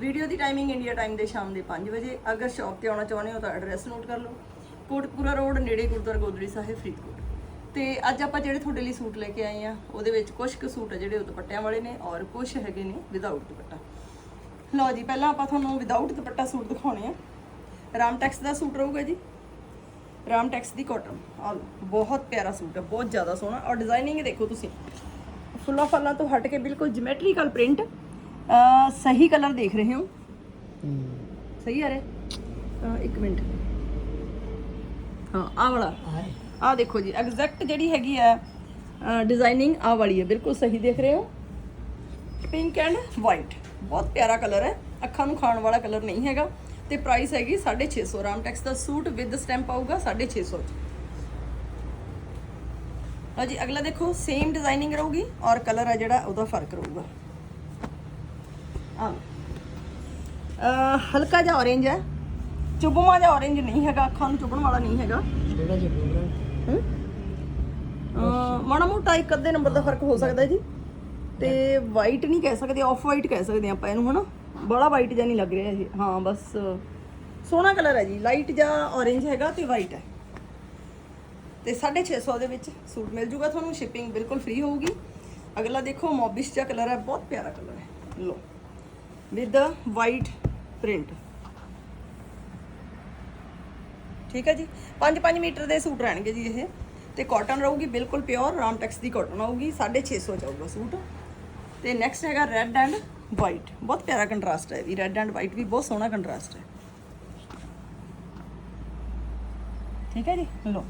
Video ਦੀ timing India time ਦੇ ਸ਼ਾਮ ਦੇ 5 ਵਜੇ। ਅਗਰ ਸ਼ਾਪ ਤੇ ਆਉਣਾ ਚਾਹੁੰਦੇ ਹੋ ਤਾਂ ਐਡਰੈਸ ਨੋਟ ਕਰ ਲਓ। ਕੋਟਪੂਰਾ ਰੋਡ, ਨੇੜੇ ਗੁਰਦੁਆਰਾ ਗੋਦੜੀ ਸਾਹਿਬ, ਫਰੀਦਕੋਟ। ਤੇ ਅੱਜ ਆਪਾਂ ਜਿਹੜੇ ਤੁਹਾਡੇ ਲਈ ਸੂਟ ਲੈ ਕੇ ਆਏ ਆ, ਉਹਦੇ ਵਿੱਚ ਕੁਝ ਕੁ ਸੂਟ ਆ ਜਿਹੜੇ ਉਹ ਦੁਪੱਟਿਆਂ ਵਾਲੇ ਨੇ ਔਰ ਕੁਝ ਹੈਗੇ ਨੇ ਵਿਦਆਊਟ ਦੁਪੱਟਾ। ਲਓ ਜੀ, ਪਹਿਲਾਂ ਆਪਾਂ ਤੁਹਾਨੂੰ ਵਿਦਆਊਟ ਦੁਪੱਟਾ ਸੂਟ ਦਿਖਾਉਣੇ ਆ। ਰਾਮ ਟੈਕਸ ਦਾ ਸੂਟ ਰਹੂਗਾ ਜੀ। ਰਾਮ ਟੈਕਸ ਦੀ ਕਾਟਨ ਆ ਬਹੁਤ ਪਿਆਰਾ ਸੂਟ ਹੈ ਬਹੁਤ ਜ਼ਿਆਦਾ ਸੋਹਣਾ। ਔਰ ਡਿਜ਼ਾਈਨਿੰਗ ਦੇਖੋ ਤੁਸੀਂ। ਫੁੱਲਾਂ ਫੱਲਾਂ ਤੋਂ ਹਟ ਕੇ ਬਿਲਕੁਲ ਜਿਮੈਟ੍ਰੀਕਲ ਪ੍ਰਿੰਟ ਸਹੀ ਕਲਰ ਦੇਖ ਰਹੇ ਹੋ। ਸਹੀ ਆ ਰਿਹਾ ਅਹ ਇੱਕ ਮਿੰਟ। ਹਾਂ ਆ ਵਾਲਾ। ਆ ਦੇਖੋ ਜੀ ਐਗਜ਼ੈਕਟ ਜਿਹੜੀ ਹੈਗੀ ਆ ਡਿਜ਼ਾਈਨਿੰਗ ਆ ਵਾਲੀ ਹੈ ਬਿਲਕੁਲ ਸਹੀ ਦੇਖ ਰਹੇ ਹੋ। ਪਿੰਕ ਐਂਡ ਵਾਈਟ ਬਹੁਤ ਪਿਆਰਾ ਕਲਰ ਹੈ। ਅੱਖਾਂ ਨੂੰ ਖਾਣ ਵਾਲਾ ਕਲਰ ਨਹੀਂ ਹੈਗਾ। ਤੇ ਪ੍ਰਾਈਸ ਹੈਗੀ 650 ਰਾਮਟੈਕਸ ਦਾ। ਸੂਟ ਵਿਦ ਸਟੈਂਪ ਆਊਗਾ 650 ਚ। ਲਓ ਜੀ ਅਗਲਾ ਦੇਖੋ ਸੇਮ ਡਿਜ਼ਾਈਨਿੰਗ ਰਹੂਗੀ ਔਰ ਕਲਰ ਹੈ ਜਿਹੜਾ ਉਹਦਾ ਫ਼ਰਕ ਰਹੂਗਾ। ਆ ਹਲਕਾ ਜਿਹਾ orange ਹੈ। ਚੁਬਮਾ ਜਿਹਾ orange ਨਹੀਂ ਹੈਗਾ ਅੱਖਾਂ ਨੂੰ ਚੁਬਣ ਵਾਲਾ ਨਹੀਂ ਹੈਗਾ। ਥੋੜਾ ਜਿਹਾ ਹਮ? ਅਹ ਮਾੜਾ ਮੋਟਾ ਇੱਕ ਅੱਧੇ ਨੰਬਰ ਦਾ ਫ਼ਰਕ ਹੋ ਸਕਦਾ ਜੀ। ਤੇ ਵਾਈਟ ਨਹੀਂ ਕਹਿ ਸਕਦੇ ਆਫ ਵਾਈਟ ਕਹਿ ਸਕਦੇ ਆਪਾਂ ਇਹਨੂੰ ਹਨਾ? ਬੜਾ ਵਾਈਟ ਜਿਹਾ ਨਹੀਂ ਲੱਗ ਰਿਹਾ ਇਹ। ਹਾਂ ਬਸ ਸੋਹਣਾ ਕਲਰ ਹੈ ਜੀ। ਲਾਈਟ ਜਾਂ orange ਹੈਗਾ ਤੇ ਵਾਈਟ ਹੈ। ਤੇ 650 ਦੇ ਵਿੱਚ ਸੂਟ ਮਿਲ ਜੂਗਾ ਤੁਹਾਨੂੰ ਸ਼ਿਪਿੰਗ ਬਿਲਕੁਲ ਫ੍ਰੀ ਹੋਊਗੀ। ਅਗਲਾ ਦੇਖੋ ਮੋਬਿਸ਼ ਜਿਹਾ ਕਲਰ ਹੈ ਬਹੁਤ ਪਿਆਰਾ ਕਲਰ ਹੈ। ਲੋ ਵਿਦ ਵਾਈਟ ਪ੍ਰਿੰਟ ਠੀਕ ਹੈ ਜੀ 5-5 ਮੀਟਰ ਦੇ ਸੂਟ ਰਹਿਣਗੇ ਜੀ ਇਹ ਤੇ ਕਾਟਨ ਰਹੂਗੀ ਬਿਲਕੁਲ ਪਿਓਰ ਰਾਮਟੈਕਸ ਦੀ ਕਾਟਨ ਆਊਗੀ 650 ਚ ਆਊਗਾ ਸੂਟ ਤੇ ਨੈਕਸਟ ਹੈਗਾ ਰੈੱਡ ਐਂਡ ਵਾਈਟ ਬਹੁਤ ਪਿਆਰਾ ਕੰਟਰਾਸਟ ਹੈ ਵੀ ਰੈੱਡ ਐਂਡ ਵਾਈਟ ਵੀ ਬਹੁਤ ਸੋਹਣਾ ਕੰਟਰਾਸਟ ਹੈ ਠੀਕ ਹੈ ਜੀ ਲਓ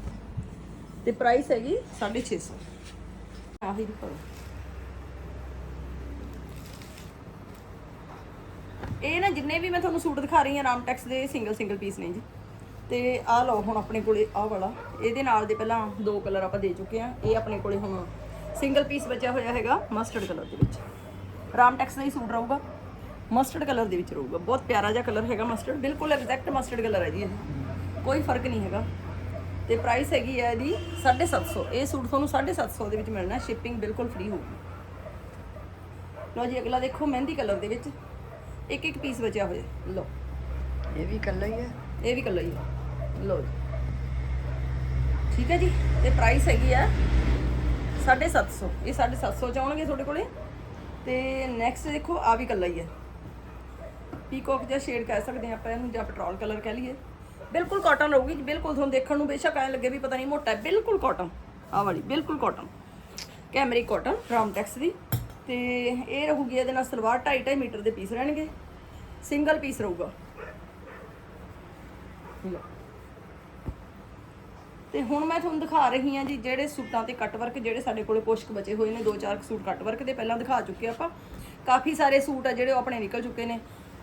ਤੇ ਪ੍ਰਾਈਸ ਹੈਗੀ 650 ਆਹੀ ਦਿਖਾਓ ਇਹ ਨਾ ਜਿੰਨੇ ਵੀ ਮੈਂ ਤੁਹਾਨੂੰ ਸੂਟ ਦਿਖਾ ਰਹੀ ਹਾਂ ਰਾਮਟੈਕਸ ਦੇ ਸਿੰਗਲ ਸਿੰਗਲ ਪੀਸ ਨੇ ਜੀ। ਤੇ ਆਹ ਲਓ ਹੁਣ ਆਪਣੇ ਕੋਲੇ ਆਹ ਵਾਲਾ। ਇਹਦੇ ਨਾਲ ਦੇ ਪਹਿਲਾਂ ਦੋ ਕਲਰ ਆਪਾਂ ਦੇ ਚੁੱਕੇ ਆ ਇਹ ਆਪਣੇ ਕੋਲੇ ਹੁਣ ਸਿੰਗਲ ਪੀਸ ਬਚਿਆ ਹੋਇਆ ਹੈਗਾ ਮਸਟਰਡ ਕਲਰ ਦੇ ਵਿੱਚ। ਰਾਮਟੈਕਸ ਦਾ ਹੀ ਸੂਟ ਰਹੂਗਾ। ਮਸਟਰਡ ਕਲਰ ਦੇ ਵਿੱਚ ਰਹੂਗਾ। ਬਹੁਤ ਪਿਆਰਾ ਜਿਹਾ ਕਲਰ ਹੈਗਾ ਮਸਟਰਡ ਬਿਲਕੁਲ ਐਗਜ਼ੈਕਟ ਮਸਟਰਡ ਕਲਰ ਹੈ ਜੀ ਇਹ। ਕੋਈ ਫ਼ਰਕ ਨਹੀਂ ਹੈਗਾ। ਤੇ ਪ੍ਰਾਈਸ ਹੈਗੀ ਹੈ ਇਹਦੀ 750 ਇਹ ਸੂਟ ਤੁਹਾਨੂੰ 750 ਦੇ ਵਿੱਚ ਮਿਲਣਾ। ਸ਼ਿਪਿੰਗ ਬਿਲਕੁਲ ਫ੍ਰੀ ਹੋਊਗੀ। ਲਓ ਜੀ, ਅਗਲਾ ਦੇਖੋ ਮਹਿੰਦੀ ਕਲਰ ਦੇ ਵਿੱਚ। ਇੱਕ ਇੱਕ ਪੀਸ ਬਚਿਆ ਹੋਇਆ। ਲਓ। ਇਹ ਵੀ ਕੱਲਾ ਹੀ ਹੈ? ਇਹ ਵੀ ਕੱਲਾ ਹੀ ਹੈ। ਲਓ ਜੀ। ਠੀਕ ਹੈ ਜੀ? ਤੇ ਪ੍ਰਾਈਸ ਹੈਗੀ ਆ 750 ਇਹ 750 ਚ ਆਉਣਗੇ ਤੁਹਾਡੇ ਕੋਲੇ। ਤੇ ਨੈਕਸਟ ਦੇਖੋ ਆ ਵੀ ਕੱਲਾ ਹੀ ਹੈ। ਪੀਕੋਕ ਜਿਹਾ ਸ਼ੇਡ ਕਹਿ ਸਕਦੇ ਹਾਂ ਆਪਾਂ ਇਹਨੂੰ ਜਾਂ ਪੈਟਰੋਲ ਕਲਰ ਕਹਿ ਲਈਏ। ਬਿਲਕੁਲ ਕਾਟਨ ਰਹੂਗੀ। ਬਿਲਕੁਲ ਤੁਹਾਨੂੰ ਦੇਖਣ ਨੂੰ ਬੇਸ਼ੱਕ ਐਂ ਲੱਗੇ ਵੀ ਪਤਾ ਨਹੀਂ ਮੋਟਾ ਹੈ। ਬਿਲਕੁਲ ਕਾਟਨ ਆ ਵਾਲੀ ਬਿਲਕੁਲ ਕਾਟਨ ਕੈਮਰਿਕ ਕਾਟਨ ਰਾਮਟੈਕਸ ਦੀ। ਤੇ ਇਹ ਰਹੂਗੀ ਇਹਦੇ ਨਾਲ ਸਲਵਾਰ 2.5 2.5 ਮੀਟਰ ਦੇ ਪੀਸ ਰਹਿਣਗੇ। ਸਿੰਗਲ ਪੀਸ ਰਹੂਗਾ। ਲਓ। ਤੇ ਹੁਣ ਮੈਂ ਤੁਹਾਨੂੰ ਦਿਖਾ ਰਹੀ ਹਾਂ ਜੀ ਜਿਹੜੇ ਸੂਟਾਂ ਤੇ ਕੱਟ ਵਰਕ ਜਿਹੜੇ ਸਾਡੇ ਕੋਲੇ ਕੁਛ ਬਚੇ ਹੋਏ ਨੇ, ਦੋ ਚਾਰ ਸੂਟ ਕੱਟ ਵਰਕ ਦੇ ਪਹਿਲਾਂ ਦਿਖਾ ਚੁੱਕੇ ਆਪਾਂ। ਕਾਫੀ ਸਾਰੇ ਸੂਟ ਆ ਜਿਹੜੇ ਉਹ ਆਪਣੇ ਨਿਕਲ ਚੁੱਕੇ ਨੇ।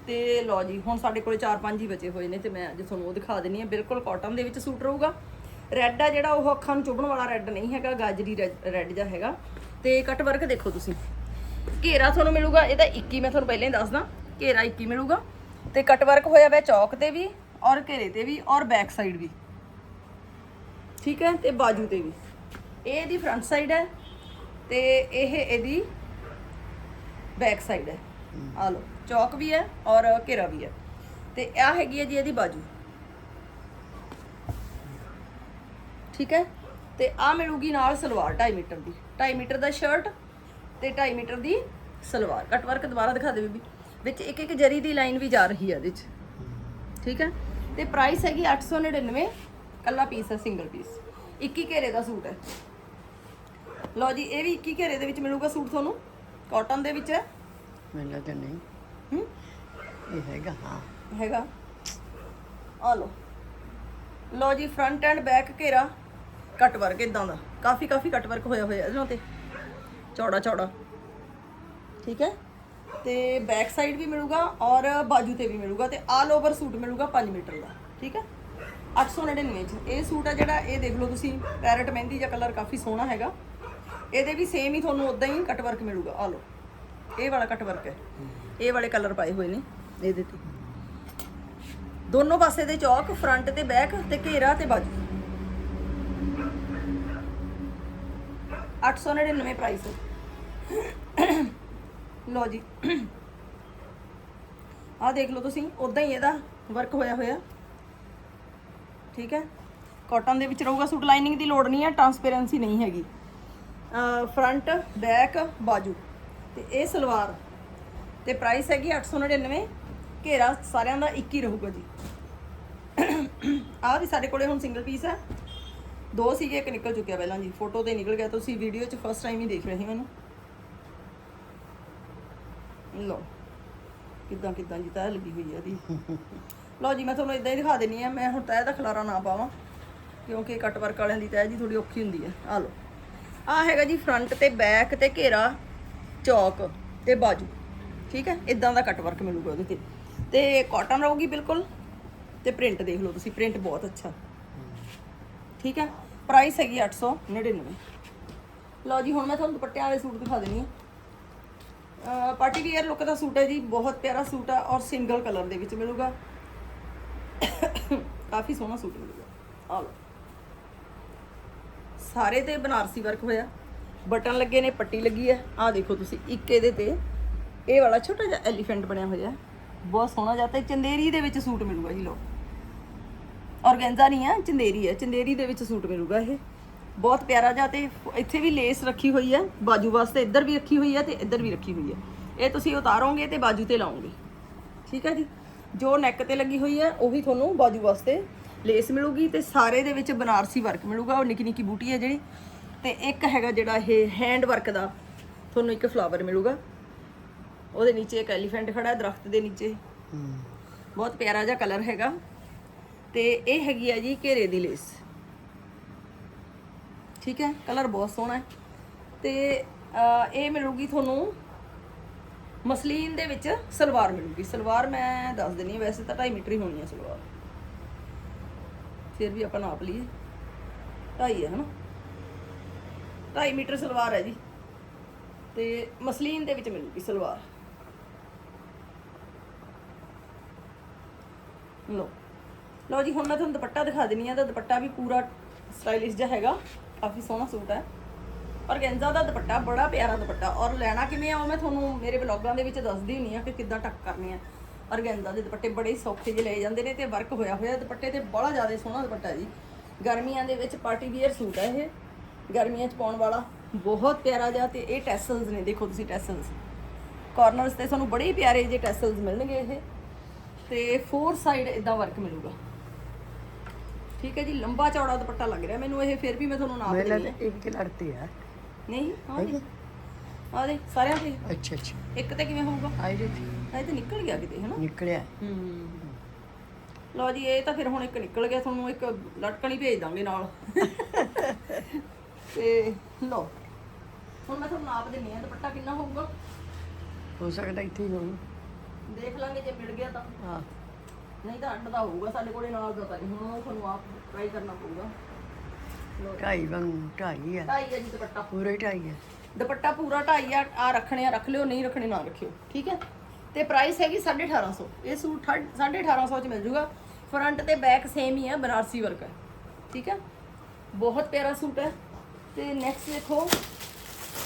ਤੇ ਲਓ ਜੀ, ਹੁਣ ਸਾਡੇ ਕੋਲੇ ਚਾਰ ਪੰਜ ਹੀ ਬਚੇ ਹੋਏ ਨੇ ਤੇ ਮੈਂ ਅੱਜ ਤੁਹਾਨੂੰ ਉਹ ਦਿਖਾ ਦਿੰਨੀ ਆ ਬਿਲਕੁਲ ਕਾਟਨ ਦੇ ਵਿੱਚ ਸੂਟ ਰਹੂਗਾ। ਰੈੱਡ ਆ ਜਿਹੜਾ ਉਹ ਅੱਖਾਂ ਨੂੰ ਚੁਭਣ ਵਾਲਾ ਰੈੱਡ ਨਹੀਂ ਹੈਗਾ, ਗਾਜਰੀ ਰੈੱਡ ਜਿਹਾ ਹੈਗਾ। ਤੇ ਕੱਟ ਵਰਕ ਦੇਖੋ ਤੁਸੀਂ। ਘੇਰਾ ਤੁਹਾਨੂੰ ਮਿਲੂਗਾ, ਇਹਦਾ 21 ਮੈਂ ਤੁਹਾਨੂੰ ਪਹਿਲਾਂ ਹੀ ਦੱਸਦਾ, ਘੇਰਾ 21 ਮਿਲੂਗਾ। ਤੇ ਕੱਟ ਵਰਕ ਹੋਇਆ ਹੋਇਆ ਚੌਕ ਤੇ ਵੀ ਔਰ ਘੇਰੇ ਤੇ ਵੀ ਔਰ ਬੈਕ ਸਾਈਡ ਵੀ। ਠੀਕ ਹੈ? ਤੇ ਬਾਜੂ ਤੇ ਵੀ। ਇਹ ਇਹਦੀ ਫਰੰਟ ਸਾਈਡ ਹੈ ਤੇ ਇਹ ਇਹਦੀ ਬੈਕ ਸਾਈਡ ਹੈ। ਆ ਲਓ, ਚੌਕ ਵੀ ਹੈ ਔਰ ਘੇਰਾ ਵੀ ਹੈ। ਤੇ ਆ ਹੈਗੀ ਹੈ ਜੀ ਇਹਦੀ ਬਾਜੂ। ਠੀਕ ਹੈ? ਤੇ ਆ ਮਿਲੂਗੀ ਨਾਲ ਸਲਵਾਰ 2.5 ਮੀਟਰ ਦੀ। 2.5 ਮੀਟਰ ਦਾ ਸ਼ਰਟ ਤੇ 2.5 ਮੀਟਰ ਦੀ ਸਲਵਾਰ। ਕੱਟ ਵਰਕ ਦੁਬਾਰਾ ਦਿਖਾ ਦੇ ਬੀਬੀ। ਵਿੱਚ ਇੱਕ ਇੱਕ ਜਰੀ ਦੀ ਲਾਈਨ ਵੀ ਜਾ ਰਹੀ ਹੈ ਇਹਦੇ 'ਚ। ਠੀਕ ਹੈ? ਤੇ ਪ੍ਰਾਈਸ ਹੈਗੀ 899 ਕੱਲਾ ਪੀਸ ਹੈ ਸਿੰਗਲ ਪੀਸ 21 ਘੇਰੇ ਦਾ ਸੂਟ ਹੈ। ਲਓ ਜੀ ਇਹ ਵੀ 21 ਘੇਰੇ ਦੇ ਵਿੱਚ ਮਿਲੂਗਾ ਸੂਟ ਤੁਹਾਨੂੰ। ਕਾਟਨ ਦੇ ਵਿੱਚ ਹੈ। ਮੈਨੂੰ ਲੱਗਦਾ ਨਹੀਂ। ਹੂੰ? ਇਹ ਹੈਗਾ ਹਾਂ। ਹੈਗਾ। ਆ ਲਓ। ਲਓ ਜੀ ਫਰੰਟ ਐਂਡ ਬੈਕ ਘੇਰਾ। ਕੱਟ ਵਰਕ ਇਦਾਂ ਦਾ। ਕਾਫੀ ਕਾਫੀ ਕੱਟ ਵਰਕ ਹੋਇਆ ਹੋਇਆ ਇਹਨਾਂ ਤੇ। ਚੌੜਾ ਚੌੜਾ। ਠੀਕ ਹੈ? ਤੇ ਬੈਕ ਸਾਈਡ ਵੀ ਮਿਲੂਗਾ ਔਰ ਬਾਜੂ ਤੇ ਵੀ ਮਿਲੂਗਾ ਤੇ ਆਲ ਓਵਰ ਸੂਟ ਮਿਲੂਗਾ 5 ਮੀਟਰ ਦਾ। ਠੀਕ ਹੈ? 899 ਚ। ਇਹ ਸੂਟ ਆ ਜਿਹੜਾ ਇਹ ਦੇਖ ਲਓ ਤੁਸੀਂ ਪੈਰਟ ਮਹਿੰਦੀ ਜਾਂ ਕਲਰ ਕਾਫੀ ਸੋਹਣਾ ਹੈਗਾ। ਇਹਦੇ ਵੀ ਸੇਮ ਹੀ ਤੁਹਾਨੂੰ ਉਦਾਂ ਹੀ ਕੱਟ ਵਰਕ ਮਿਲੂਗਾ ਆ ਲਓ। ਇਹ ਵਾਲਾ ਕੱਟ ਵਰਕ ਹੈ। ਇਹ ਵਾਲੇ ਕਲਰ ਪਾਏ ਹੋਏ ਨੇ ਇਹਦੇ ਤੇ। ਦੋਨੋਂ ਪਾਸੇ ਦੇ ਚੌਕ ਫਰੰਟ ਤੇ ਬੈਕ ਤੇ ਘੇਰਾ ਤੇ ਬਾਜੂ। 899 ਪ੍ਰਾਈਸ ਲਓ ਜੀ। ਆਹ ਦੇਖ ਲਓ ਤੁਸੀਂ ਉਦਾਂ ਹੀ ਇਹਦਾ ਵਰਕ ਹੋਇਆ ਹੋਇਆ। ਠੀਕ ਹੈ? ਕਾਟਨ ਦੇ ਵਿੱਚ ਰਹੂਗਾ ਸੂਟ ਲਾਈਨਿੰਗ ਦੀ ਲੋੜ ਨਹੀਂ ਹੈ ਟਰਾਂਸਪੇਰੈਂਸੀ ਨਹੀਂ ਹੈਗੀ। ਫਰੰਟ ਬੈਕ ਬਾਜੂ। ਤੇ ਇਹ ਸਲਵਾਰ। ਤੇ ਪ੍ਰਾਈਸ ਹੈਗੀ 899 ਘੇਰਾ ਸਾਰਿਆਂ ਦਾ ਇੱਕ ਹੀ ਰਹੂਗਾ ਜੀ। ਆਹ ਵੀ ਸਾਡੇ ਕੋਲੇ ਹੁਣ ਸਿੰਗਲ ਪੀਸ ਹੈ। ਦੋ ਸੀਗੇ, ਇੱਕ ਨਿਕਲ ਚੁੱਕਿਆ ਪਹਿਲਾਂ ਜੀ। ਫੋਟੋ ਤੇ ਨਿਕਲ ਗਿਆ। ਤੁਸੀਂ ਵੀਡੀਓ 'ਚ ਫਸਟ ਟਾਈਮ ਹੀ ਦੇਖ ਰਹੇ ਹੋ ਇਹਨੂੰ। ਲਓ, ਕਿੱਦਾਂ ਕਿੱਦਾਂ ਜੀ ਤੈਅ ਲੱਗੀ ਹੋਈ ਹੈ ਇਹਦੀ। ਲਓ ਜੀ, ਮੈਂ ਤੁਹਾਨੂੰ ਇਦਾਂ ਹੀ ਦਿਖਾ ਦਿੰਨੀ ਆ, ਮੈਂ ਹੁਣ ਤਹਿ ਦਾ ਖਲਾਰਾ ਨਾ ਪਾਵਾਂ, ਕਿਉਂਕਿ ਕੱਟ ਵਰਕ ਵਾਲਿਆਂ ਦੀ ਤੈਅ ਜੀ ਥੋੜੀ ਔਖੀ ਹੁੰਦੀ ਹੈ ਆ ਲਓ। ਆ ਹੈਗਾ ਜੀ ਫਰੰਟ ਤੇ ਬੈਕ ਤੇ ਘੇਰਾ, ਚੌਕ ਤੇ ਬਾਜੂ। ਠੀਕ ਹੈ? ਇਦਾਂ ਦਾ ਕੱਟ ਵਰਕ ਮਿਲੂਗਾ ਉਹਦੇ ਤੇ। ਤੇ ਕਾਟਨ ਰਹੂਗੀ ਬਿਲਕੁਲ, ਤੇ ਪ੍ਰਿੰਟ ਦੇਖ ਲਓ ਤੁਸੀਂ ਪ੍ਰਿੰਟ ਬਹੁਤ ਅੱਛਾ। ਠੀਕ ਹੈ? ਪ੍ਰਾਈਸ ਹੈਗੀ 899 ਲਓ ਜੀ, ਹੁਣ ਮੈਂ ਤੁਹਾਨੂੰ ਦੁਪੱਟਿਆਂ ਵਾਲੇ ਸੂਟ ਦਿਖਾ ਦਿੰਨੀ ਹਾਂ ਪਾਰਟੀ ਵੀਅਰ ਲੁੱਕ ਦਾ ਸੂਟ ਹੈ ਜੀ, ਬਹੁਤ ਪਿਆਰਾ ਸੂਟ ਆ ਔਰ ਸਿੰਗਲ ਕਲਰ ਦੇ ਵਿੱਚ ਮਿਲੂਗਾ। ਕਾਫੀ ਸੋਹਣਾ ਸੂਟ ਮਿਲੂਗਾ। ਆ ਲਓ। ਸਾਰੇ ਤੇ ਬਨਾਰਸੀ ਵਰਕ ਹੋਇਆ। ਬਟਨ ਲੱਗੇ ਨੇ, ਪੱਟੀ ਲੱਗੀ ਹੈ। ਆ ਦੇਖੋ ਤੁਸੀਂ, ਇੱਕ ਇਹਦੇ ਤੇ ਇਹ ਵਾਲਾ ਛੋਟਾ ਜਿਹਾ ਐਲੀਫੈਂਟ ਬਣਿਆ ਹੋਇਆ ਬਹੁਤ ਸੋਹਣਾ ਜਿਹਾ, ਤੇ ਚੰਦੇਰੀ ਦੇ ਵਿੱਚ ਸੂਟ ਮਿਲੂਗਾ ਜੀ ਲੋ ਔਰਗੈਂਜ਼ਾ ਨਹੀਂ ਆ ਚੰਦੇਰੀ ਹੈ। ਚੰਦੇਰੀ ਦੇ ਵਿੱਚ ਸੂਟ ਮਿਲੂਗਾ ਇਹ। ਬਹੁਤ ਪਿਆਰਾ ਜਿਹਾ ਤੇ ਇੱਥੇ ਵੀ ਲੇਸ ਰੱਖੀ ਹੋਈ ਹੈ ਬਾਜੂ ਵਾਸਤੇ ਇੱਧਰ ਵੀ ਰੱਖੀ ਹੋਈ ਹੈ ਤੇ ਇੱਧਰ ਵੀ ਰੱਖੀ ਹੋਈ ਹੈ। ਇਹ ਤੁਸੀਂ ਉਤਾਰੋਗੇ ਤੇ ਬਾਜੂ ਤੇ ਲਾਓਗੇ। ਠੀਕ ਹੈ ਜੀ? ਜੋ ਨੈਕ ਤੇ ਲੱਗੀ ਹੋਈ ਹੈ ਉਹੀ ਤੁਹਾਨੂੰ ਬਾਜੂ ਵਾਸਤੇ ਲੇਸ ਮਿਲੂਗੀ ਤੇ ਸਾਰੇ ਦੇ ਵਿੱਚ ਬਨਾਰਸੀ ਵਰਕ ਮਿਲੂਗਾ ਉਹ ਨਿੱਕੀ ਨਿੱਕੀ ਬੂਟੀ ਹੈ ਜਿਹੜੀ। ਤੇ ਇੱਕ ਹੈਗਾ ਜਿਹੜਾ ਇਹ ਹੈਂਡ ਵਰਕ ਦਾ ਤੁਹਾਨੂੰ ਇੱਕ ਫਲਾਵਰ ਮਿਲੂਗਾ। ਉਹਦੇ ਨੀਚੇ ਇੱਕ ਐਲੀਫੈਂਟ ਖੜਾ ਹੈ ਦਰਖਤ ਦੇ ਨੀਚੇ। ਬਹੁਤ ਪਿਆਰਾ ਜਿਹਾ ਕਲਰ ਹੈਗਾ। ਤੇ ਇਹ ਹੈਗੀ ਹੈ ਜੀ ਘੇਰੇ ਦੀ ਲੇਸ। ਠੀਕ ਹੈ? ਕਲਰ ਬਹੁਤ ਸੋਹਣਾ ਹੈ। ਤੇ ਇਹ ਮਿਲੂਗੀ ਤੁਹਾਨੂੰ ਮਸਲੀਨ ਦੇ ਵਿੱਚ ਸਲਵਾਰ ਮਿਲੂਗੀ। ਸਲਵਾਰ ਮੈਂ ਦੱਸ ਦਿੰਨੀ ਹਾਂ, ਵੈਸੇ ਤਾਂ 2.5 ਮੀਟਰ ਹੀ ਹੋਣੀ ਹੈ ਸਲਵਾਰ। ਫਿਰ ਵੀ ਆਪਾਂ ਨਾਪ ਲਈਏ। 2.5 ਹੈ, ਹਨਾ? 2.5 ਮੀਟਰ ਸਲਵਾਰ ਹੈ ਜੀ। ਤੇ ਮਸਲੀਨ ਦੇ ਵਿੱਚ ਮਿਲੂਗੀ ਸਲਵਾਰ। ਲੋ ਲੋ ਜੀ, ਹੁਣ ਮੈਂ ਤੁਹਾਨੂੰ ਦੁਪੱਟਾ ਦਿਖਾ ਦਿੰਨੀ ਆ ਤਾਂ ਦੁਪੱਟਾ ਵੀ ਪੂਰਾ ਸਟਾਈਲਿਸ਼ ਜਿਹਾ ਹੈਗਾ। ਕਾਫੀ ਸੋਹਣਾ ਸੂਟ ਹੈ। ਔਰਗੈਂਜ਼ਾ ਦਾ ਦੁਪੱਟਾ, ਬੜਾ ਪਿਆਰਾ ਦੁਪੱਟਾ। ਔਰ ਲੈਣਾ ਕਿਵੇਂ ਆ, ਉਹ ਮੈਂ ਤੁਹਾਨੂੰ ਮੇਰੇ ਵਲੌਗਾਂ ਦੇ ਵਿੱਚ ਦੱਸਦੀ ਹੁੰਨੀ ਆ ਕਿ ਕਿੱਦਾਂ ਟੱਕ ਕਰਨੇ ਆ ਔਰਗੈਂਜ਼ਾ ਦੇ ਦੁਪੱਟੇ ਬੜੇ ਸੌਖੇ ਜਿਹੇ ਲਏ ਜਾਂਦੇ ਨੇ ਤੇ ਵਰਕ ਹੋਇਆ ਹੋਇਆ ਦੁਪੱਟੇ ਤੇ ਬੜਾ ਜ਼ਿਆਦਾ ਸੋਹਣਾ ਦੁਪੱਟਾ ਜੀ। ਗਰਮੀਆਂ ਦੇ ਵਿੱਚ ਪਾਰਟੀ ਵੀਅਰ ਸੂਟ ਹੈ ਇਹ। ਗਰਮੀਆਂ 'ਚ ਪਾਉਣ ਵਾਲਾ ਬਹੁਤ ਪਿਆਰਾ ਜਿਹਾ ਤੇ ਇਹ ਟੈਸਲਸ ਨੇ, ਦੇਖੋ ਤੁਸੀਂ ਟੈਸਲਸ ਕਾਰਨਰਸ ਤੇ ਤੁਹਾਨੂੰ ਬੜੇ ਪਿਆਰੇ ਜਿਹੇ ਟੈਸਲਸ ਮਿਲਣਗੇ ਇਹ। ਤੇ ਫੋਰ ਸਾਈਡ ਇਦਾਂ ਵਰਕ ਮਿਲੂਗਾ। ਠੀਕ ਹੈ ਜੀ ਲੰਬਾ ਚੌੜਾ ਦੁਪੱਟਾ ਲੱਗ ਰਿਹਾ। ਮੈਨੂੰ ਇਹ ਫਿਰ ਵੀ ਮੈਂ ਤੁਹਾਨੂੰ ਨਾਪ ਮੈਨੂੰ ਦਿੰਦੀ ਲੱਗਦਾ ਇੱਕ ਲੜਤੀ ਹੈ ਨਹੀਂ ਆ ਦੇ ਆ ਦੇ ਸਾਰਿਆਂ ਤੇ। ਅੱਛਾ ਅੱਛਾ। ਇੱਕ ਤੇ ਕਿਵੇਂ ਹੋਊਗਾ? ਆਈ ਜੀ ਇਹ ਤੇ ਨਿਕਲ ਗਿਆ ਕਿਤੇ ਹਨਾ? ਨਿਕਲਿਆ। ਹੂੰ। ਲਓ ਜੀ ਇਹ ਤਾਂ ਫਿਰ ਹੁਣ ਇੱਕ ਨਿਕਲ ਗਿਆ ਤੁਹਾਨੂੰ ਇੱਕ ਲਟਕਣ ਹੀ ਭੇਜ ਦਾਂਗੇ ਨਾਲ। ਤੇ ਲਓ ਹੁਣ ਮੈਂ ਤੁਹਾਨੂੰ ਨਾਪ ਦਿੰਨੀ ਆ ਦੁਪੱਟਾ ਕਿੰਨਾ ਹੋਊਗਾ? ਹੋ ਸਕਦਾ ਇੱਥੇ ਹੀ ਹੋਣ ਦੇਖ ਲਾਂਗੇ ਜੇ ਮਿਲ ਗਿਆ ਤਾਂ। ਹਾਂ। ਨਹੀਂ ਤਾਂ ਅੱਡ ਦਾ ਹੋਊਗਾ ਸਾਡੇ ਕੋਲੇ ਨਾਲ ਦਾ ਤਾਂ ਨਹੀਂ ਹੁਣ ਉਹ ਤੁਹਾਨੂੰ ਆਪ ਟਰਾਈ ਕਰਨਾ ਪਊਗਾ। ਲਓ। ਢਾਈ ਵਾਂਗ ਢਾਈ ਹੈ ਢਾਈ ਹੈ ਜੀ ਦੁਪੱਟਾ। ਪੂਰਾ ਢਾਈ ਹੈ ਦੁਪੱਟਾ ਪੂਰਾ ਢਾਈ ਆ ਆ ਰੱਖਣੇ ਆ ਰੱਖ ਲਿਓ ਨਹੀਂ ਰੱਖਣੇ ਨਾ ਰੱਖਿਓ ਠੀਕ ਹੈ? ਤੇ ਪ੍ਰਾਈਸ ਹੈਗੀ 1850 ਇਹ ਸੂਟ 1850 ਚ ਮਿਲ ਜੂਗਾ। ਫਰੰਟ ਤੇ ਬੈਕ ਸੇਮ ਹੀ ਹੈ ਬਨਾਰਸੀ ਵਰਕ ਹੈ ਠੀਕ ਹੈ? ਬਹੁਤ ਪਿਆਰਾ ਸੂਟ ਹੈ। ਤੇ ਨੈਕਸਟ ਦੇਖੋ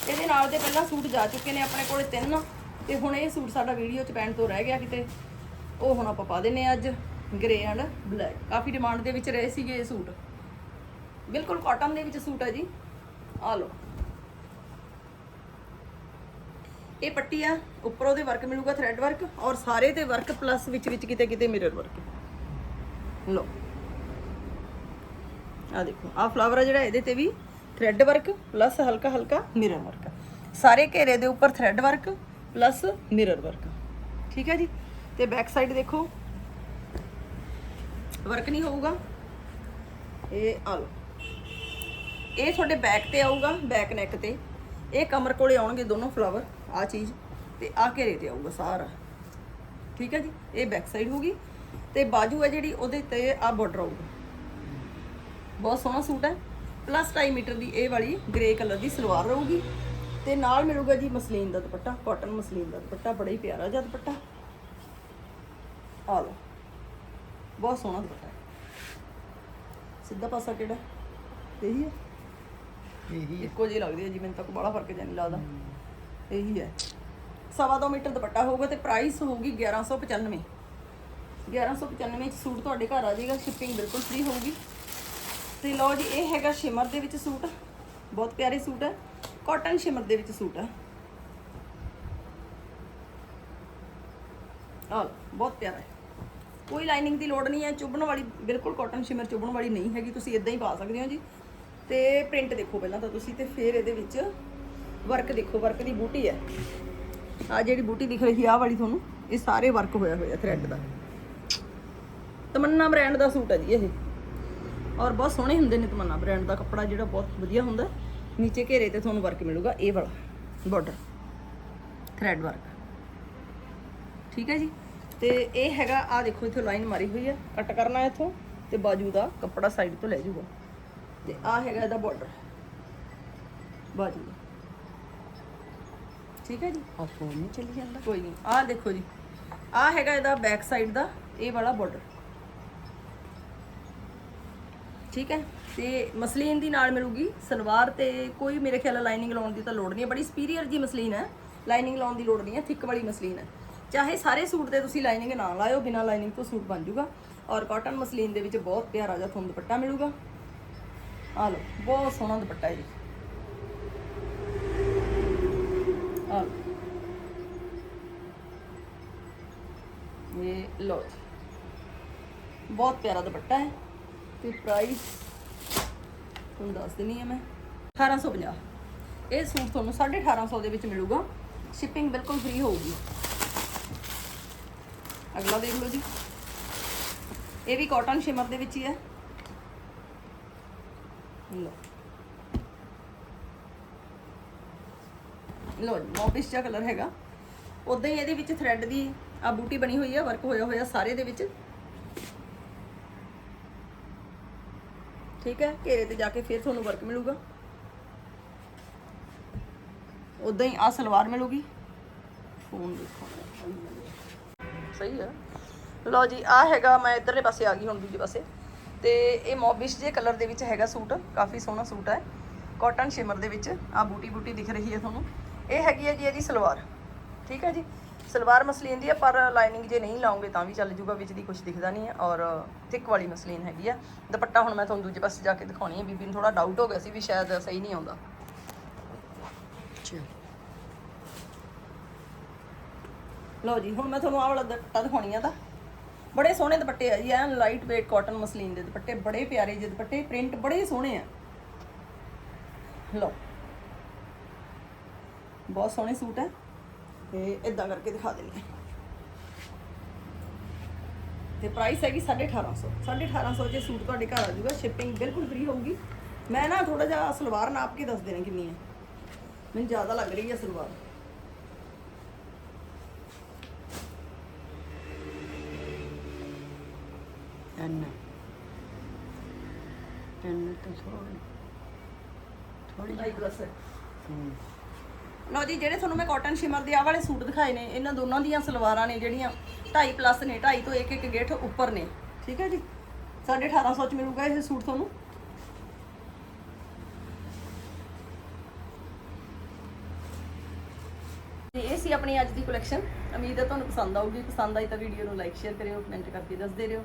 ਇਹਦੇ ਨਾਲ ਦੇ ਪਹਿਲਾਂ ਸੂਟ ਜਾ ਚੁੱਕੇ ਨੇ ਆਪਣੇ ਕੋਲੇ ਤਿੰਨ। ਤੇ ਹੁਣ ਇਹ ਸੂਟ ਸਾਡਾ ਵੀਡੀਓ ਚ ਪੈਣ ਤੋਂ ਰਹਿ ਗਿਆ ਕਿਤੇ। ਉਹ ਹੁਣ ਆਪਾਂ ਪਾ ਦਿੰਨੇ ਆ ਅੱਜ ਗ੍ਰੇ ਐਂਡ ਬਲੈਕ ਕਾਫੀ ਡਿਮਾਂਡ ਦੇ ਵਿੱਚ ਰਹੇ ਸੀਗੇ ਇਹ ਸੂਟ। ਬਿਲਕੁਲ ਕਾਟਨ ਦੇ ਵਿੱਚ ਸੂਟ ਹੈ ਜੀ। ਆ ਲਓ। ਇਹ ਪੱਟੀ ਆ, ਉੱਪਰ ਉਹਦੇ ਵਰਕ ਮਿਲੂਗਾ ਥ੍ਰੈਡ ਵਰਕ ਔਰ ਸਾਰੇ ਤੇ ਵਰਕ ਪਲੱਸ ਵਿੱਚ ਵਿੱਚ ਕਿਤੇ ਕਿਤੇ ਮਿਰਰ ਵਰਕ ਲਓ। ਆ ਦੇਖੋ ਆ ਫਲਾਵਰ ਆ ਜਿਹੜਾ ਇਹਦੇ ਤੇ ਵੀ ਥ੍ਰੈਡ ਵਰਕ ਪਲੱਸ ਹਲਕਾ ਹਲਕਾ ਮਿਰਰ ਵਰਕ ਸਾਰੇ ਘੇਰੇ ਦੇ ਉੱਪਰ thread work plus mirror work ਠੀਕ ਹੈ ਜੀ? ਤੇ ਬੈਕ ਸਾਈਡ ਦੇਖੋ। ਵਰਕ ਨਹੀਂ ਹੋਊਗਾ। ਇਹ ਆ ਲਓ। ਇਹ ਤੁਹਾਡੇ ਬੈਕ ਤੇ ਆਊਗਾ ਬੈਕ ਨੈਕ ਤੇ। ਇਹ ਕਮਰ ਕੋਲੇ ਆਉਣਗੇ ਦੋਨੋਂ ਫਲਾਵਰ ਆ ਚੀਜ਼, ਤੇ ਆ ਘੇਰੇ ਤੇ ਆਊਗਾ ਸਾਰਾ। ਠੀਕ ਹੈ ਜੀ? ਇਹ ਬੈਕ ਸਾਈਡ ਹੋਗੀ ਤੇ ਬਾਜੂ ਹੈ ਜਿਹੜੀ, ਉਹਦੇ ਤੇ ਆ ਬਾਰਡਰ ਆਊਗਾ। ਬਹੁਤ ਸੋਹਣਾ ਸੂਟ ਹੈ। ਪਲੱਸ 2.5 ਮੀਟਰ ਦੀ ਇਹ ਵਾਲੀ ਗ੍ਰੇ ਕਲਰ ਦੀ ਸਲਵਾਰ ਰਹੂਗੀ। ਤੇ ਨਾਲ ਮਿਲੂਗਾ ਜੀ ਮਸਲੀਨ ਦਾ ਦੁਪੱਟਾ ਕਾਟਨ ਮਸਲੀਨ ਦਾ ਦੁਪੱਟਾ, ਬੜਾ ਹੀ ਪਿਆਰਾ ਜਿਹਾ ਦੁਪੱਟਾ। ਆ ਲਓ। ਬਹੁਤ ਸੋਹਣਾ ਦੁਪੱਟਾ ਸਿੱਧਾ ਪਾਸਾ ਕਿਹੜਾ? ਇਹੀ ਹੈ? ਇਹੀ ਹੈ। ਇੱਕੋ ਜਿਹੀ ਲੱਗਦੀ ਹੈ ਜੀ ਮੈਨੂੰ ਤਾਂ ਕੋਈ ਬੜਾ ਫ਼ਰਕ ਜਿਹਾ ਨਹੀਂ ਲੱਗਦਾ। ਇਹੀ ਹੈ। ਸਵਾ ਦੋ ਮੀਟਰ ਦੁਪੱਟਾ ਹੋਊਗਾ ਤੇ ਪ੍ਰਾਈਸ ਹੋਊਗੀ 1195 1195 ਚ ਸੂਟ ਤੁਹਾਡੇ ਘਰ ਆ ਜਾਏਗਾ ਸ਼ਿਪਿੰਗ ਬਿਲਕੁਲ ਫ੍ਰੀ ਹੋਊਗੀ। ਤੇ ਲਓ ਜੀ ਇਹ ਹੈਗਾ ਸ਼ਿਮਰ ਦੇ ਵਿੱਚ ਸੂਟ। ਬਹੁਤ ਪਿਆਰੇ ਸੂਟ ਹੈ। ਕਾਟਨ ਸ਼ਿਮਰ ਦੇ ਵਿੱਚ ਸੂਟ ਹੈ। ਆਹ ਲਓ, ਬਹੁਤ ਪਿਆਰਾ ਹੈ। ਕੋਈ ਲਾਈਨਿੰਗ ਦੀ ਲੋੜ ਨਹੀਂ ਹੈ ਚੁੱਭਣ ਵਾਲੀ ਬਿਲਕੁਲ ਕਾਟਨ ਸ਼ਿਮਰ ਚੁੱਭਣ ਵਾਲੀ ਨਹੀਂ ਹੈਗੀ, ਤੁਸੀਂ ਇਦਾਂ ਹੀ ਪਾ ਸਕਦੇ ਹੋ ਜੀ। ਤੇ ਪ੍ਰਿੰਟ ਦੇਖੋ ਪਹਿਲਾਂ ਤਾਂ ਤੁਸੀਂ ਤੇ ਫਿਰ ਇਹਦੇ ਵਿੱਚ ਵਰਕ ਦੇਖੋ ਵਰਕ ਦੀ ਬੂਟੀ ਹੈ। ਆ ਜਿਹੜੀ ਬੂਟੀ ਦਿਖ ਰਹੀ ਆ, ਆਹ ਵਾਲੀ ਤੁਹਾਨੂੰ, ਇਹ ਸਾਰੇ ਵਰਕ ਹੋਇਆ ਹੋਇਆ ਥ੍ਰੈਡ ਦਾ। ਤਮੰਨਾ ਬ੍ਰਾਂਡ ਦਾ ਸੂਟ ਹੈ ਜੀ ਇਹ। ਔਰ ਬਹੁਤ ਸੋਹਣੇ ਹੁੰਦੇ ਨੇ ਤਮੰਨਾ ਬ੍ਰਾਂਡ ਦਾ ਕੱਪੜਾ, ਜਿਹੜਾ ਬਹੁਤ ਵਧੀਆ ਹੁੰਦਾ। ਨੀਚੇ ਘੇਰੇ ਤੇ ਤੁਹਾਨੂੰ ਵਰਕ ਮਿਲੂਗਾ, ਇਹ ਵਾਲਾ ਬਾਰਡਰ ਥ੍ਰੈਡ ਵਰਕ ਠੀਕ ਹੈ ਜੀ? ਤੇ ਇਹ ਹੈਗਾ ਆ ਦੇਖੋ ਇੱਥੇ ਲਾਈਨ ਮਾਰੀ ਹੋਈ ਹੈ। ਕੱਟ ਕਰਨਾ ਇੱਥੋਂ ਤੇ ਬਾਜੂ ਦਾ ਕੱਪੜਾ ਸਾਈਡ ਤੋਂ ਲੈ ਜਾਊਗਾ। ਤੇ ਆ ਹੈਗਾ ਇਹਦਾ ਬਾਰਡਰ ਬਾਜੂ ਦਾ। ਠੀਕ ਹੈ ਜੀ? ਆ ਫੋਨ ਨਹੀਂ ਚੱਲੀ ਜਾਂਦਾ। ਕੋਈ ਨਹੀਂ ਆਹ ਦੇਖੋ ਜੀ। ਆਹ ਹੈਗਾ ਇਹਦਾ ਬੈਕ ਸਾਈਡ ਦਾ ਇਹ ਵਾਲਾ ਬਾਰਡਰ ਠੀਕ ਹੈ? ਤੇ ਮਸਲੀਨ ਦੀ ਨਾਲ ਮਿਲੂਗੀ ਸਲਵਾਰ ਤੇ ਕੋਈ ਮੇਰੇ ਖਿਆਲ ਲਾਈਨਿੰਗ ਲਾਉਣ ਦੀ ਤਾਂ ਲੋੜ ਨਹੀਂ ਹੈ। ਬੜੀ ਸੁਪੀਰੀਅਰ ਜੀ ਮਸਲੀਨ ਹੈ। ਲਾਈਨਿੰਗ ਲਾਉਣ ਦੀ ਲੋੜ ਨਹੀਂ ਹੈ। ਥਿਕ ਵਾਲੀ ਮਸਲੀਨ ਹੈ। ਚਾਹੇ ਸਾਰੇ ਸੂਟ ਤੇ ਤੁਸੀਂ ਲਾਈਨਿੰਗ ਨਾ ਲਾਇਓ, ਬਿਨਾ ਲਾਈਨਿੰਗ ਤੋਂ ਸੂਟ ਬਣ ਜਾਊਗਾ ਔਰ ਕਾਟਨ ਮਸਲੀਨ ਦੇ ਵਿੱਚ ਬਹੁਤ ਪਿਆਰਾ ਜਿਹਾ ਤੁਹਾਨੂੰ ਦੁਪੱਟਾ ਮਿਲੂਗਾ। ਆ ਲਓ, ਬਹੁਤ ਸੋਹਣਾ ਦੁਪੱਟਾ ਹੈ ਜੀ ਆ ਲਓ। ਇਹ ਲੋ ਬਹੁਤ ਪਿਆਰਾ ਦੁਪੱਟਾ ਹੈ। ਤੇ ਪ੍ਰਾਈਸ ਤੁਹਾਨੂੰ ਦੱਸ ਦਿੰਨੀ ਆ ਮੈਂ। 1850 ਇਹ ਸੂਟ ਤੁਹਾਨੂੰ 1850 ਦੇ ਵਿੱਚ ਮਿਲੂਗਾ। ਸ਼ਿਪਿੰਗ ਬਿਲਕੁਲ ਫ੍ਰੀ ਹੋਊਗੀ। ਅਗਲਾ ਦੇਖ ਲਓ ਜੀ। ਇਹ ਵੀ ਕਾਟਨ ਸ਼ਿਮਰ ਦੇ ਵਿੱਚ ਹੀ ਹੈ। ਲੋ ਲੋ ਜੀ ਮੋਬਿਸ ਜਿਹਾ ਕਲਰ ਹੈਗਾ। ਉਦਾਂ ਹੀ ਇਹਦੇ ਵਿੱਚ ਥ੍ਰੈਡ ਦੀ ਆ ਬੂਟੀ ਬਣੀ ਹੋਈ ਹੈ ਵਰਕ ਹੋਇਆ ਹੋਇਆ ਸਾਰੇ ਦੇ ਵਿੱਚ। ਠੀਕ ਹੈ, ਘੇਰੇ ਤੇ ਜਾ ਕੇ ਫਿਰ ਤੁਹਾਨੂੰ ਵਰਕ ਮਿਲੂਗਾ। ਉਦਾਂ ਹੀ ਆ ਸਲਵਾਰ ਮਿਲੂਗੀ। ਫੋਨ ਦੇਖੋ। ਸਹੀ ਹੈ ਲਓ ਜੀ ਆ ਹੈਗਾ, ਮੈਂ ਇਧਰਲੇ ਪਾਸੇ ਆ ਗਈ ਹੁਣ ਦੂਜੇ ਪਾਸੇ। ਤੇ ਇਹ ਮੋਬਿਸ਼ ਜੇ ਕਲਰ ਦੇ ਵਿੱਚ ਹੈਗਾ ਸੂਟ, ਕਾਫੀ ਸੋਹਣਾ ਸੂਟ ਹੈ ਕਾਟਨ ਸ਼ਿਮਰ ਦੇ ਵਿੱਚ, ਆ ਬੂਟੀ ਬੂਟੀ ਦਿਖ ਰਹੀ ਹੈ ਤੁਹਾਨੂੰ। ਇਹ ਹੈਗੀ ਹੈ ਜੀ ਇਹਦੀ ਸਲਵਾਰ, ਠੀਕ ਹੈ ਜੀ? ਸਲਵਾਰ ਮਸਲੀਨ ਦੀ ਹੈ ਪਰ ਲਾਈਨਿੰਗ ਜੇ ਨਹੀਂ ਲਾਉਂਗੇ ਤਾਂ ਵੀ ਚੱਲ ਜੂਗਾ, ਵਿੱਚ ਦੀ ਕੁਝ ਦਿਖਦਾ ਨਹੀਂ ਹੈ ਔਰ ਥਿਕ ਵਾਲੀ ਮਸਲੀਨ ਹੈਗੀ ਆ। ਦੁਪੱਟਾ ਹੁਣ ਮੈਂ ਤੁਹਾਨੂੰ ਦੂਜੇ ਪਾਸੇ ਜਾ ਕੇ ਦਿਖਾਉਣੀ ਹੈ ਬੀਬੀ ਨੂੰ ਥੋੜਾ ਡਾਊਟ ਹੋ ਗਿਆ ਸੀ ਵੀ ਸ਼ਾਇਦ ਸਹੀ ਨਹੀਂ ਆਉਂਦਾ ਅੱਛਾ ਲਓ ਜੀ, ਹੁਣ ਮੈਂ ਤੁਹਾਨੂੰ ਆਹ ਵਾਲਾ ਦੁਪੱਟਾ ਦਿਖਾਉਣੀ ਆ ਤਾਂ। ਬੜੇ ਸੋਹਣੇ ਦੁਪੱਟੇ ਆ ਜੀ, ਐਨ ਲਾਈਟ weight ਕਾਟਨ ਮਸਲੀਨ ਦੇ ਦੁਪੱਟੇ, ਬੜੇ ਪਿਆਰੇ ਜਿਹੇ ਦੁਪੱਟੇ ਪ੍ਰਿੰਟ ਬੜੇ ਸੋਹਣੇ ਆ। ਲਓ, ਬਹੁਤ ਸੋਹਣੇ ਸੂਟ ਹੈ ਤੇ ਇਦਾਂ ਕਰਕੇ ਦਿਖਾ ਦਿੰਦੀ ਹਾਂ। ਤੇ ਪ੍ਰਾਈਸ ਹੈਗੀ 1850 1850 ਜੇ ਸੂਟ ਤੁਹਾਡੇ ਘਰ ਆ ਜਾਊਗਾ ਸ਼ਿਪਿੰਗ ਬਿਲਕੁਲ ਫ੍ਰੀ ਹੋਊਗੀ। ਮੈਂ ਨਾ ਥੋੜਾ ਜਿਹਾ ਸਲਵਾਰ ਨਾਪ ਕੇ ਦੱਸ ਦੇਣਾ ਕਿੰਨੀ ਹੈ ਮੈਨੂੰ ਜ਼ਿਆਦਾ ਲੱਗ ਰਹੀ ਹੈ ਸਲਵਾਰ। ਐਨ ਐਨ ਤਾਂ ਥੋੜੀ ਥੋੜੀ ਹੈ ਹੂੰ। ਲਓ ਜੀ ਜਿਹੜੇ ਤੁਹਾਨੂੰ ਮੈਂ ਕਾਟਨ ਸ਼ਿਮਰ ਦੇ ਆਹ ਵਾਲੇ ਸੂਟ ਦਿਖਾਏ ਨੇ ਇਹਨਾਂ ਦੋਨਾਂ ਦੀਆਂ ਸਲਵਾਰਾਂ ਨੇ ਜਿਹੜੀਆਂ 2.5 ਪਲੱਸ ਨੇ 2.5 ਤੋਂ 1 1 ਗੇਠ ਉੱਪਰ ਨੇ। ਠੀਕ ਹੈ ਜੀ? 1850 ਚ ਮਿਲੂਗਾ ਇਹ ਸੂਟ ਤੁਹਾਨੂੰ। ਇਹ ਸੀ ਆਪਣੀ ਅੱਜ ਦੀ ਕਲੈਕਸ਼ਨ ਉਮੀਦ ਹੈ ਤੁਹਾਨੂੰ ਪਸੰਦ ਆਊਗੀ। ਪਸੰਦ ਆਈ ਤਾਂ ਵੀਡੀਓ ਨੂੰ ਲਾਈਕ ਸ਼ੇਅਰ ਕਰਿਓ ਕਮੈਂਟ ਕਰਕੇ ਦੱਸਦੇ ਰਹੋ।